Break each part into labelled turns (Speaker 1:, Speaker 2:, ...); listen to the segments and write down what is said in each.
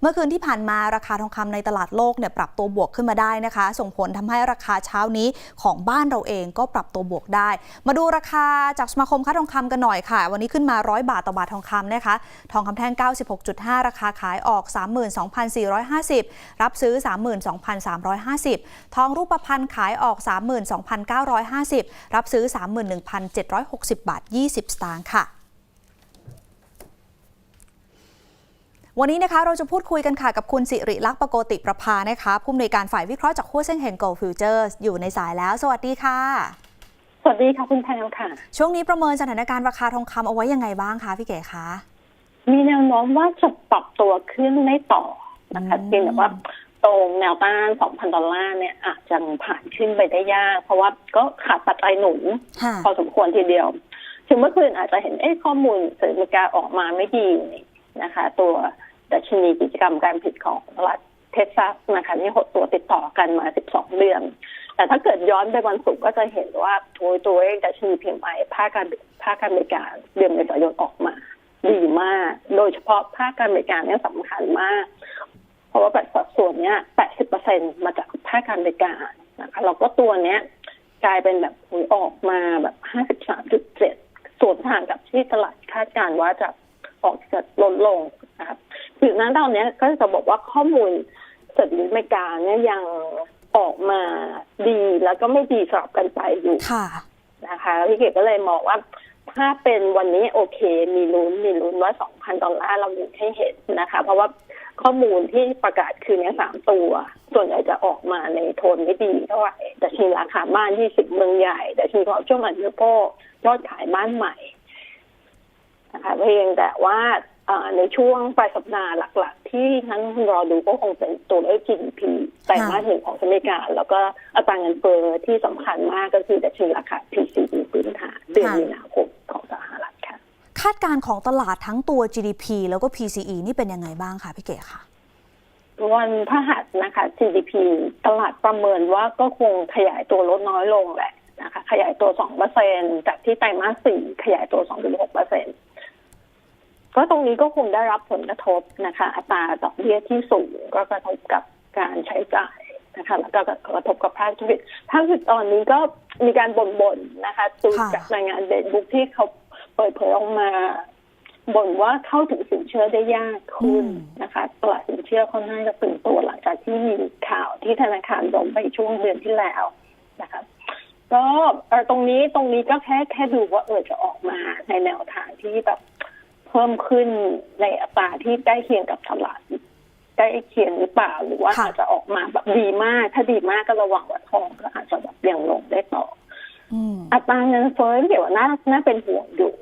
Speaker 1: เมื่อคืนที่ผ่านมาราคาทองคำในตลาดโลกเนี่ยปรับตัวบวกขึ้นมาได้นะคะ ส่งผลทำให้ราคาเช้านี้ของบ้านเราเองก็ปรับตัวบวกได้ มาดูราคาจากสมาคมค้าทองคำกันหน่อยค่ะ วันนี้ขึ้นมา 100 บาทต่อบาททองคำนะคะ ทองคำแท่ง 96.5 ราคาขายออก 32,450 รับซื้อ 32,350 ทองรูปพรรณขายออก 32,950 รับซื้อ 31,760 บาท 20 สตางค์ค่ะ วันนี้นะคะเราจะพูดคุยกันค่ะกับคุณสิริลักษณ์ปโกติประภานะคะผู้อำนวยการฝ่ายวิเคราะห์จากหัวเส้นแห่ง Gold Futures อยู่ในสายแล้ว สวัสดีค่ะ
Speaker 2: สวัสดีค่ะคุณแพลวค่ะ
Speaker 1: ช่วงนี้ประเมินสถานการณ์ราคาทองคำเอาไว้ยังไงบ้างคะพี่เก๋คะ
Speaker 2: มีแนวโน้มว่าจะปรับตัวขึ้นไม่ต่อนะคะ
Speaker 1: อืม
Speaker 2: เพียงแต่ว่าตรงแนวต้าน 2,000 ดอลลาร์เนี่ยอาจจะผ่านขึ้นไปได้ยาก เพราะว่าก็ขาดปัจจัยหนุน
Speaker 1: ค่ะ
Speaker 2: พอสมควรทีเดียว ถึงเมื่อคืนอาจจะเห็นเอ๊ะข้อมูลสหรัฐอเมริกาออกมาไม่ดีนี่นะคะ ตัว ดัชนีกิจกรรมการผลิตของรัฐเท็กซัสนะคะนี่หดตัวติดต่อกันมา 12 เดือน แต่ถ้าเกิดย้อนไปวันศุกร์ก็จะเห็นว่าตัวตัวเลขดัชนี PMI ภาคการภาคการบริการเดือนเมษายนออกมา ดีมาก โดยเฉพาะภาคการบริการเนี่ยสำคัญมาก เพราะว่าสัดส่วนเนี้ย 80%มาจากภาคการบริการนะคะแล้วก็ตัวเนี้ยกลายเป็นแบบหุยออกมาแบบ 53.7ส่วนทางกับที่ตลาดคาดการณ์ว่าจะออกจะลดลงนะครับ คือนั้นตอนเนี้ยก็จะบอกว่าข้อมูลเศรษฐกิจอเมริกาเนี่ยยังออกมาดีแล้วก็ไม่ดีสลับกันไปอยู่
Speaker 1: ค่ะ
Speaker 2: นะคะพี่เกดก็เลยมองว่าถ้าเป็นวันนี้โอเค มีลุ้นมีลุ้นว่า2,000ดอลลาร์เรามีให้เห็นนะคะ เพราะว่าข้อมูลที่ประกาศคืนนี้สามตัว ส่วนใหญ่จะออกมาในโทนไม่ดีเท่าไหร่แต่ชีราคาบ้าน20เมืองใหญ่แต่ชีของช่วงอันเดอร์โพยอดขายบ้านใหม่นะคะเพียงแต่ว่าเอ่อ ในช่วงปลายสัปดาห์หลัก ๆ ที่นั้นรอดูก็คงเป็นตัวเลข GDP ไตรมาสหนึ่งของสหรัฐอเมริกา แล้วก็อัตราเงินเฟ้อที่สำคัญมากก็คือดัชนีราคา PCE พื้นฐานเดือน
Speaker 1: ค่ะ
Speaker 2: มีนาคมของสหรัฐค่ะ
Speaker 1: คาดการณ์ของตลาดทั้งตัว GDP แล้วก็ PCE นี่เป็นยังไงบ้างคะพี่เก๋คะ
Speaker 2: วันพฤหัสนะคะ GDP ตลาดประเมินว่าก็คงขยายตัวลดน้อยลงแหละนะคะขยายตัว 2%จากที่ไตรมาสสี่ขยายตัว 2.6% ก็ตรงนี้ก็คงได้รับผลกระทบนะคะ อัตราดอกเบี้ยที่สูงก็กระทบกับการใช้จ่ายนะคะแล้วก็กระทบกับภาคธุรกิจภาคธุรกิจตอนนี้ก็มีการบ่นๆนะคะดู
Speaker 1: ค่ะ
Speaker 2: จากรายงานเดบุ๊กที่เขาเปิดเผยออกมาบ่นว่าเข้าถึงสินเชื่อได้ยากขึ้นนะคะตลาดสินเชื่อค่อนข้างจะตึงตัวหลังจากที่มีข่าวที่ธนาคารล้มไปช่วงเดือนที่แล้วนะคะก็ตรงนี้ตรงนี้ก็แค่แค่ดูว่าเออจะออกมาในแนวทางที่แบบ พิ่มขึ้นในอัตราที่ใกล้เคียงกับตลาดใกล้เคียงหรือเปล่าหรือว่า
Speaker 1: ค่ะ
Speaker 2: อาจจะออกมาแบบดีมาก ถ้าดีมากก็ระวังว่าทองก็อาจจะแบบยังลงได้ต่อ
Speaker 1: อืม
Speaker 2: อัตราเงินเฟ้อเดี๋ยวน่าน่าเป็นห่วงอยู่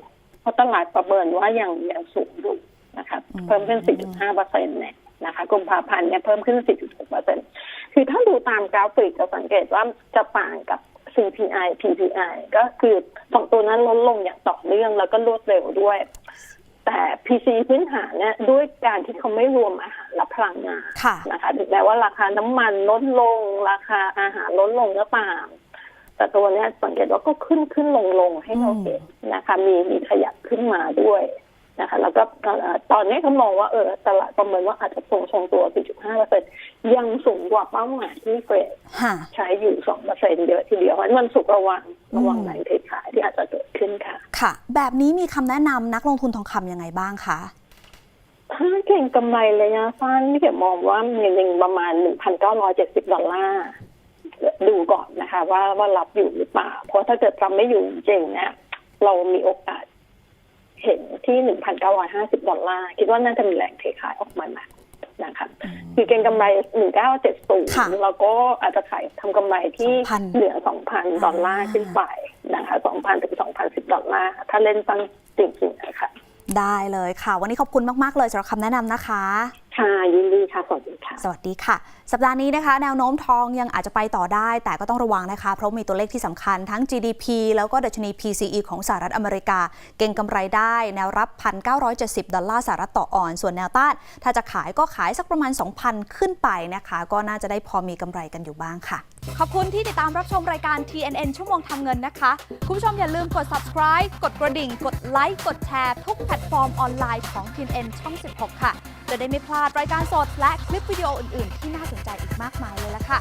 Speaker 2: เพราะตลาดประเมินว่ายังยังสูงอยู่นะคะ
Speaker 1: อืม
Speaker 2: เพิ่มขึ้น 4.5เปอร์เซ็นต์เนี่ยนะคะกุมภาพันธ์เนี่ยเพิ่มขึ้น 4.6เปอร์เซ็นต์คือถ้าดูตามกราฟิกจะสังเกตว่าจะต่างกับ CPI PPI ก็คือสองตัวนั้นลดลงอย่างต่อเนื่องแล้วก็รวดเร็วด้วย แต่ PC พื้นฐานเนี่ยด้วยการที่เขาไม่รวมอาหารและพลังงาน
Speaker 1: ค่ะ
Speaker 2: นะคะถึงแม้ว่าราคาน้ำมันลดลง ราคาอาหารลดลงก็ตามแต่ตัวเนี้ยสังเกตว่าก็ขึ้นขึ้นลงลงให้เราเห็นนะคะ มีมีขยับขึ้นมาด้วย นะคะแล้วก็เอ่อตอนนี้เขามองว่าเออตลาดประเมินว่าอาจจะทรงทรงตัว 4.5เปอร์เซ็นยังสูงกว่าเป้าหมายที่เฟด
Speaker 1: ค่ะ
Speaker 2: ใช้อยู่2เปอร์เซ็นเยอะทีเดียวเพราะฉะนั้นมันสุกระวังระวัง
Speaker 1: อืม
Speaker 2: แรงเทขายที่อาจจะเกิดขึ้นค่ะ
Speaker 1: ค่ะ แบบนี้มีคำแนะนำนักลงทุนทองคำยังไงบ้างคะ
Speaker 2: ถ้าเก่งกำไรระยะสั้นที่เกี่ยวมองว่ามีหนึ่งประมาณ 1,970 ดอลลาร์ดูก่อนนะคะ ว่าว่ารับอยู่หรือเปล่า เพราะถ้าเกิดรับไม่อยู่จริงๆเนี่ยเรามีโอกาส เห็นที่1,950ดอลลาร์คิดว่าน่าจะมีแรงเทขายออกมาหนักนะคะคือเก่งกำไร
Speaker 1: ค่ะ
Speaker 2: 1970แล้วก็อาจจะขายทำกำไรที่
Speaker 1: 2,000
Speaker 2: เหลือ2,000ดอลลาร์ขึ้นไปนะคะ2,000ถึง2,010ดอลลาร์ถ้าเล่นตั้งจริงๆนะคะ
Speaker 1: ได้เลยค่ะ วันนี้ขอบคุณมาก ๆ เลยสำหรับคำแนะนำนะคะ
Speaker 2: ค่ะ ยินดีค่ะ สวัสดีค่ะ
Speaker 1: สวัสดีค่ะ สัปดาห์นี้นะคะ แนวโน้มทองยังอาจจะไปต่อได้ แต่ก็ต้องระวังนะคะ เพราะมีตัวเลขที่สำคัญทั้ง GDP แล้วก็ดัชนี PCE ของสหรัฐอเมริกา เก่งกำไรได้ แนวรับ 1,970 ดอลลาร์สหรัฐต่อออน ส่วนแนวต้าน ถ้าจะขายก็ขายสักประมาณ 2,000 ขึ้นไปนะคะ ก็น่าจะได้พอมีกำไรกันอยู่บ้างค่ะ ขอบคุณที่ติดตามรับชมรายการ TNN ชั่วโมงทำเงินนะคะ คุณผู้ชมอย่าลืมกด subscribe กดกระดิ่ง กดไลค์กดแชร์ทุกแพลตฟอร์มออนไลน์ของ TNN ช่อง 16 ค่ะ จะได้ไม่พลาดรายการสดและคลิปวิดีโออื่น ๆ ที่น่าสนใจอีกมากมายเลยล่ะค่ะ